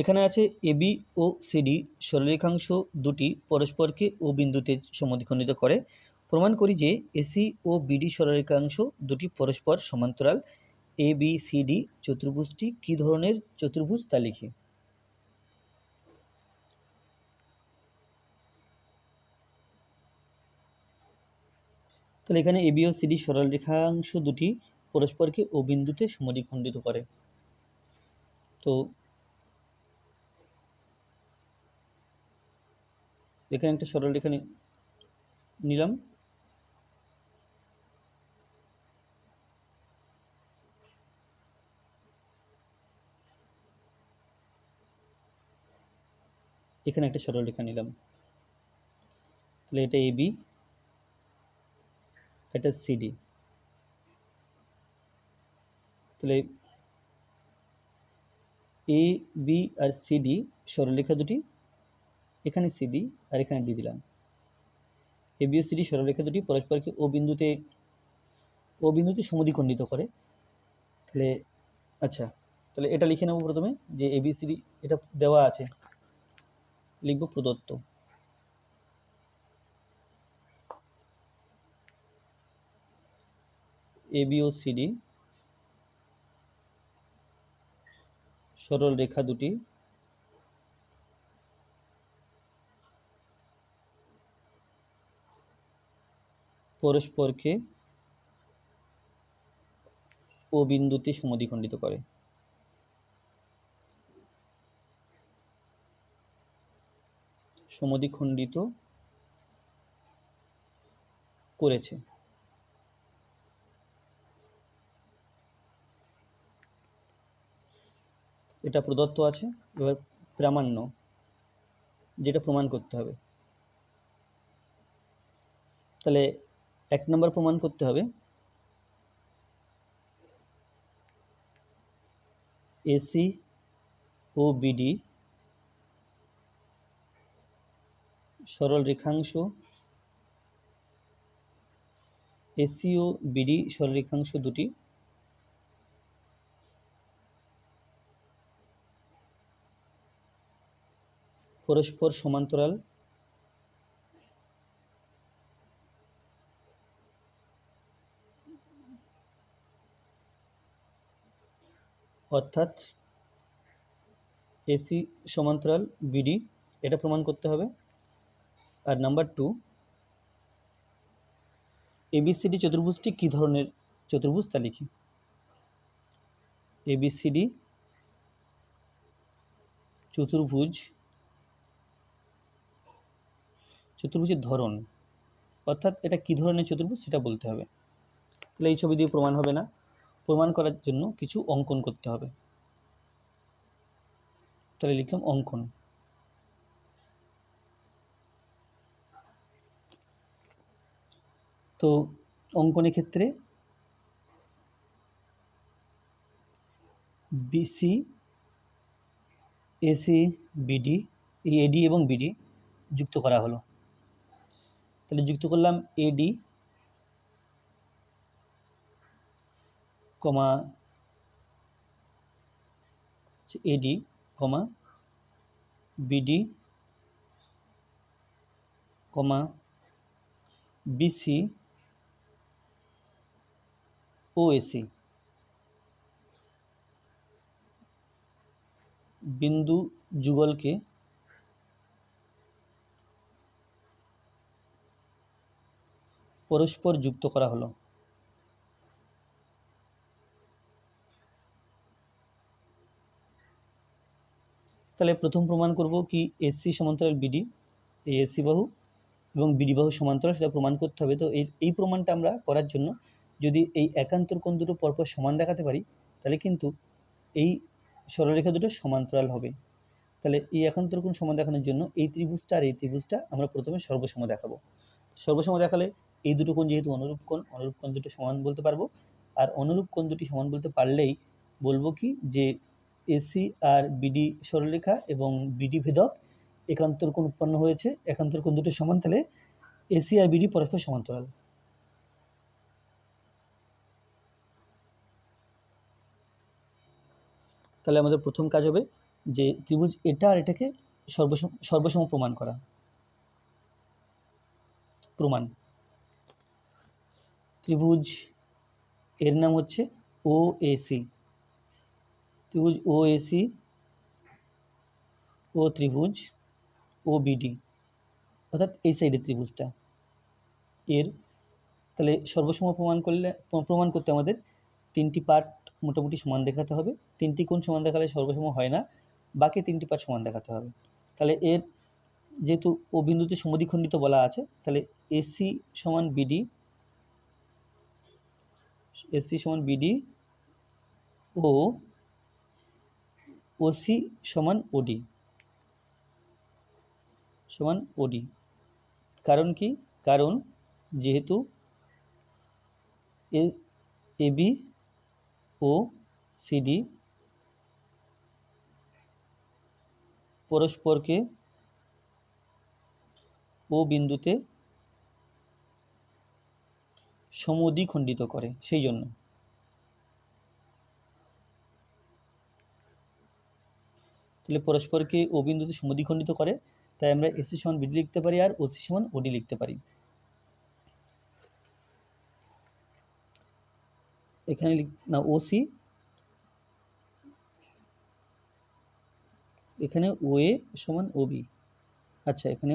এখানে আছে এবি ও সিডি সরলরেখাংশ দুটি পরস্পরকে ও বিন্দুতে সমদ্বিখণ্ডিত করে। প্রমাণ করি যে এসি ও বিডি সরলরেখাংশ দুটি পরস্পর সমান্তরাল। এ বি সি ডি চতুর্ভুজটি কী ধরনের চতুর্ভুজ তা লিখি। তাহলে এখানে এবি ও সিডি সরলরেখাংশ দুটি পরস্পরকে ও বিন্দুতে সমদ্বিখণ্ডিত করে। তো এখানে একটা সরলরেখা নিলাম। এখানে একটা সরলরেখা নিলাম। তাহলে এটা এবি এটা সিডি তাহলে এ বি আর সিডি সরলরেখা দুটি এখানে সিডি আর এখানে ডি দিলাম। এ বি ও সিডি সরলরেখা দুটি পরস্পরকে ও বিন্দুতে ও বিন্দুতে সমদ্বিখণ্ডিত করে। তাহলে আচ্ছা তাহলে এটা লিখে নেব প্রথমে যে এ বি সিডি এটা দেওয়া আছে। লিখব প্রদত্ত। এ বি ও সরল রেখা দুটি পরস্পরকে ও বিন্দুতে সমদ্বিখণ্ডিত করে। সমদ্বিখণ্ডিত করেছে। এটা প্রদত্ত আছে, এবার প্রামাণ্য, যেটা প্রমাণ করতে হবে। তাহলে এক নম্বর প্রমাণ করতে হবে। এসি ও বিডি সরল রেখাংশ। এসি ও বিডি সরল রেখাংশ দুটি। পরস্পর সমান্তরাল। অর্থাৎ এসি সমান্তরাল বিডি, এটা প্রমাণ করতে হবে। আর নাম্বার টু এবিসিডি চতুর্ভুজটি কী ধরনের চতুর্ভুজ তা লিখি। এবিসিডি চতুর্ভুজ, চতুর্ভুজের ধরন, অর্থাৎ এটা কী ধরনের চতুর্ভুজ সেটা বলতে হবে। তাহলে এই ছবি দিয়ে প্রমাণ হবে না। প্রমাণ করার জন্য কিছু অঙ্কন করতে হবে। তাহলে লিখলাম অঙ্কন। তো অঙ্কনের ক্ষেত্রে বিসি এসি বিডি এই এডি এবং বিডি যুক্ত করা হলো। তাহলে যুক্ত করলাম AD comma AD comma BD comma BC ও এসি বিন্দু যুগলকে পরস্পর যুক্ত করা হলো। তাহলে প্রথম প্রমাণ করব কি এসসি সমান্তরাল বিডি এই এসসি বাহু এবং বিডি বাহু সমান্তরাল, সেটা প্রমাণ করতে হবে। তো এই এই প্রমাণটা আমরা করার জন্য যদি এই একান্তর কোণ দুটো পরপর সমান দেখাতে পারি, তাহলে কিন্তু এই সরলরেখা দুটো সমান্তরাল হবে। তাহলে এই একান্তর কোণ সমান দেখানোর জন্য এই ত্রিভুজটা আর এই ত্রিভুজটা আমরা প্রথমে সর্বসম দেখাবো। সর্বসম দেখালে এই দুটো কোণ যেহেতু অনুরূপ কোণ অনুরূপ কোণ দুটো সমান বলতে পারব। আর অনুরূপ কোণ দুটি সমান বলতে পারলেই বলব কি যে এসি আর বিডি সরলরেখা এবং বিডি ভেদক একান্তর কোণ উৎপন্ন হয়েছে, একান্তর কোণ দুটো সমান তাহলে এসি আর বিডি পরস্পর সমান্তরাল। তাহলে আমাদের প্রথম কাজ হবে যে ত্রিভুজ এটা আর এটাকে সর্বসম সর্বসম প্রমাণ করা। প্রমাণ। ত্রিভুজ এর নাম হচ্ছে ও এসি ত্রিভুজ ও এসি ও ত্রিভুজ ও বিডি অর্থাৎ এই সাইডের ত্রিভুজটা। এর, তাহলে সর্বসম প্রমাণ করলে, প্রমাণ করতে আমাদের তিনটি পার্ট মোটামুটি সমান দেখাতে হবে। তিনটি কোণ সমান দেখালে সর্বসম হয় না, বাকি তিনটি পার্ট সমান দেখাতে হবে। তাহলে এর যেহেতু ও বিন্দুতে সমদ্বিখণ্ডিত বলা আছে, তাহলে এসি সমান বিডি এসি সমান বিডি ও ওসি সমান ওডি। সমান ওডি। কারণ কি? কারণ যেহেতু এ এবি ও সিডি পরস্পরকে ও বিন্দুতে সমদ্বিখণ্ডিত করে, সেই জন্য। তাহলে পরস্পরকে ও বিন্দুতে সমদ্বিখণ্ডিত করে, তাই আমরা এসি সমান বিডি লিখতে পারি আর ওসি সমান ওডি লিখতে পারি। এখানে না, ওসি। এখানে ও এ সমান ওবি আচ্ছা এখানে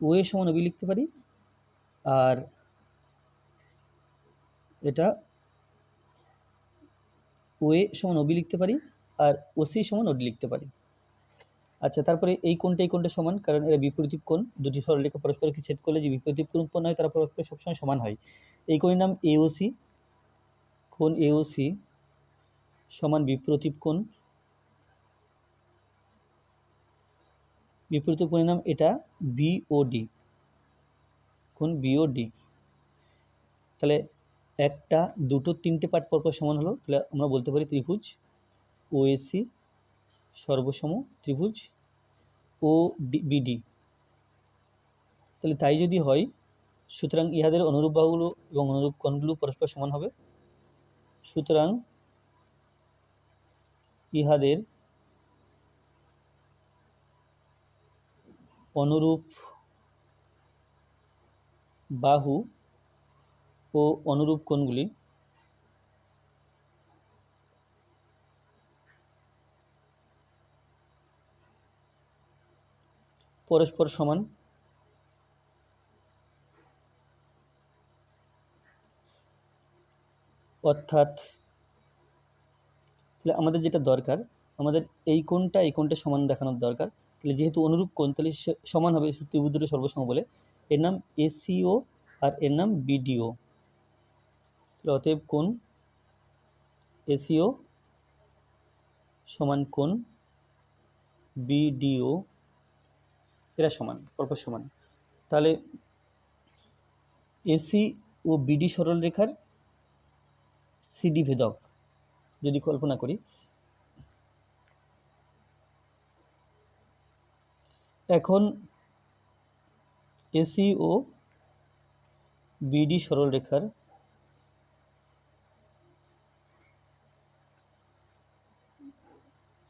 ও এ সমান ওবি লিখতে পারি। আর এটা ও এ সমান ওবি লিখতে পারি। আর ওসি সমান ওডি লিখতে পারি। আচ্ছা তারপরে এই কোণটা এই কোণটা সমান, কারণ এরা বিপরীত কোণ, দুটি সরলরেখা পরস্পরকে ছেদ করলে যে বিপরীত কোণ উৎপন্ন হয়, তারা পরস্পর সবসময় সমান হয়। এই কোণের নাম এওসি কোণ এওসি সমান বিপ্রতীপ কোণ। বিপরীত কোণের নাম এটা বিওডি কোণ বিওডি তাহলে একটা, দুটো, তিনটে পার্ট পরপর সমান হলো, তাহলে আমরা বলতে পারি ত্রিভুজ। ওএসি, সর্বসম ত্রিভুজ ও বিডি। তাহলে তাই যদি হয়, সুতরাং ইহাদের অনুরূপ বাহুগুলো এবং অনুরূপ কোণগুলো পরস্পর সমান হবে। সুতরাং ইহাদের অনুরূপ বাহু ও অনুরূপ কোণগুলি পরস্পর সমান। অর্থাৎ তাহলে আমাদের যেটা দরকার, আমাদের এই কোণটা এই কোণটা সমান দেখানোর দরকার। তাহলে যেহেতু অনুরূপ কোণ, তাহলে সমান হবে ত্রিভুজ সর্বসম বলে। এর নাম এসিও আর এর নাম বিডিও অতএব কোণ এসিও সমান কোণ বিডিও এরা সমান পরপর সমান। তাহলে এসি ও বিডি সরলরেখার সিডি ভেদক যদি কল্পনা করি, এখন এসি ও বিডি সরলরেখার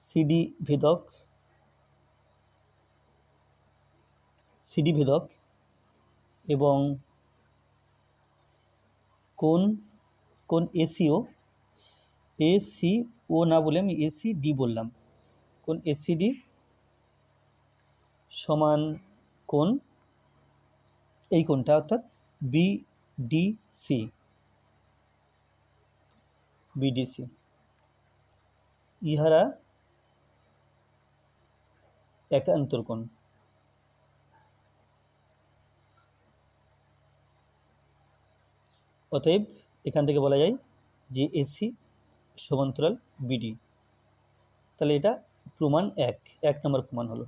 সিডি ভেদক সিডি ভেদক এবং কোন কোন এসিও? এসি ও না বলে আমি এসি ডি বললাম। কোন এসিডি সমান কোন? এই কোনটা অর্থাৎ বিডিসি। বিডিসি। ইহারা একান্তর কোণ। অতএব এখান থেকে বলা যায় যে এসি সমান্তরাল বিডি তাহলে এটা প্রমাণ এক এক নম্বর প্রমাণ হলো।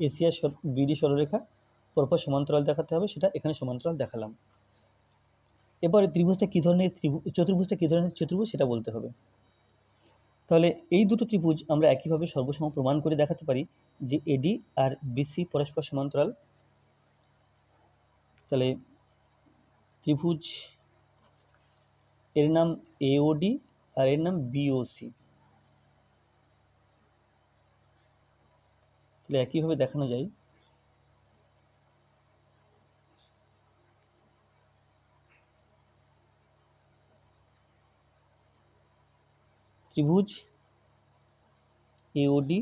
এসিয়ার বিডি সরলরেখা পরপর সমান্তরাল দেখাতে হবে, সেটা এখানে সমান্তরাল দেখালাম। এবারে ত্রিভুজটা কী ধরনের ত্রিভুজ চতুর্ভুজটা কী ধরনের চতুর্ভুজ সেটা বলতে হবে। তাহলে এই দুটো ত্রিভুজ আমরা একইভাবে সর্বসম প্রমাণ করে দেখাতে পারি যে এডি আর বিসি পরস্পর সমান্তরাল तेल त्रिभुज एर नाम एओडि और एर नाम बीओसि एक ही देखाना जा त्रिभुज एओडि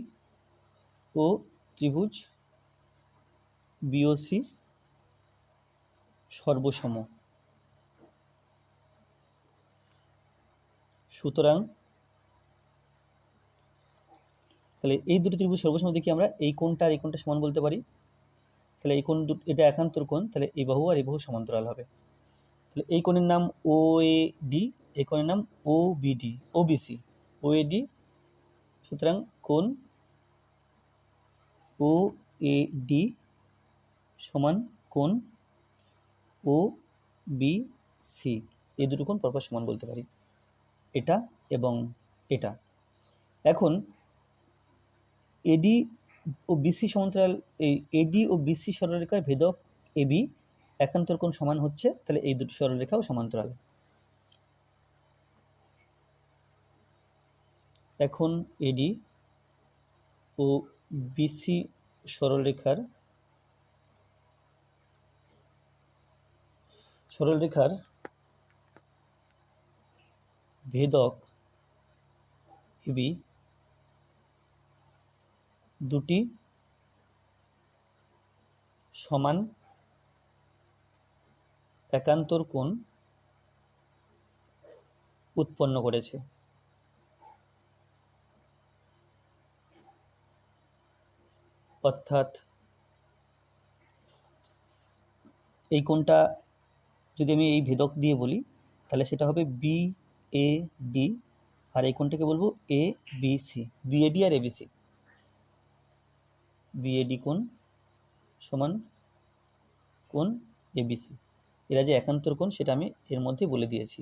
त्रिभुज बीओसि সর্বসম। সুতরাং তাহলে এই দুটো ত্রিভুজ সর্বসম দেখি আমরা, এই কোণটা আর এই কোণটা সমান বলতে পারি। তাহলে এই কোণ এটা একান্তর কোণ, তাহলে এই বাহু আর এই বাহু সমান্তরাল হবে। তাহলে এই কোণের নাম ও এ ডি এই কোণের নাম ও বিডি ও বিসি ও এ ডি সুতরাং কোণ ও এ ডি সমান কোণ ও, বি, সি, এই দুটো কোণ পরপর সমান বলতে পারি। এটা এবং এটা। এখন এডি ও বিসি সমান্তরাল, এই এডি ও বিসি সরলরেখার ভেদক এবি একান্তর কোণ সমান হচ্ছে, তাহলে এই দুটি সরলরেখাও সমান্তরাল। এখন এডি ও বিসি সরলরেখার সরলরেখার ভেদক এবি দুটি সমান একান্তর কোণ উৎপন্ন করেছে। অর্থাৎ এই কোণটা যদি আমি এই ভেদক দিয়ে বলি, তাহলে সেটা হবে বি এ ডি আর এই কোণটাকে বলব? এ বি সি বিএডি আর এবিসি বিএডি কোণ সমান কোণ এবিসি এরা যে একান্তর কোণ, সেটা আমি এর মধ্যে বলে দিয়েছি।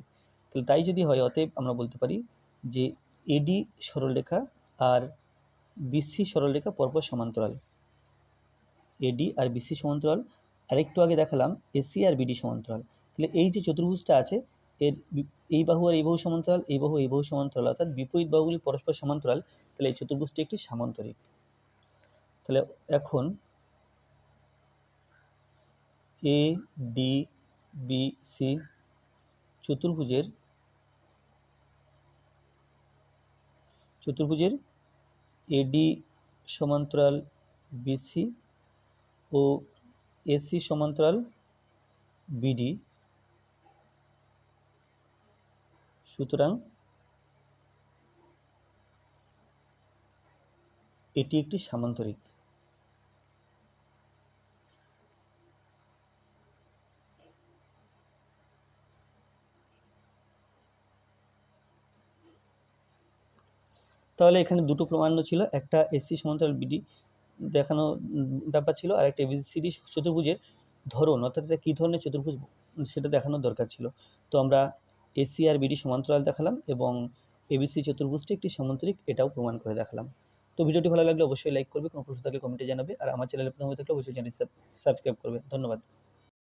তাহলে তাই যদি হয়, অতএব আমরা বলতে পারি যে এডি সরলরেখা আর বিসি সরলরেখা পরপর সমান্তরাল। এডি আর বিসি সমান্তরাল। আরেকটু আগে দেখালাম এসি আর বিডি সমান্তরাল। তাহলে এই যে চতুর্ভুজটা আছে, এর এই বাহু আর এই বাহু সমান্তরাল, এই বাহু এই বাহু সমান্তরাল, অর্থাৎ বিপরীত বাহুগুলি পরস্পর সমান্তরাল, তাহলে এই চতুর্ভুজটি একটি সামান্তরিক। তাহলে এখন এ ডি বি সি চতুর্ভুজের চতুর্ভুজের এডি সমান্তরাল বিসি ও এসি সমান্তরাল বিডি সুতরাং এটি একটি সামান্তরিক। তাহলে এখানে দুটো প্রমাণ্য ছিল, একটা এসি সমান্তরাল বিডি দেখানো ব্যাপার ছিল, আর একটা এবিসিডি চতুর্ভুজের ধরন, অর্থাৎ এটা কী ধরনের চতুর্ভুজ সেটা দেখানোর দরকার ছিল। তো আমরা এসি আর বিডি সমান্তরাল দেখালাম এবং এবিসি চতুর্ভুজটি একটি সামান্তরিক, এটাও প্রমাণ করে দেখালাম। তো ভিডিওটি ভালো লাগলে অবশ্যই লাইক করবে, কোনো প্রশ্ন থাকলে কমেন্টে জানাবে, আর আমার চ্যানেলে প্রথমে থাকলে অবশ্যই চ্যানেল সাবস্ক্রাইব করবে। ধন্যবাদ।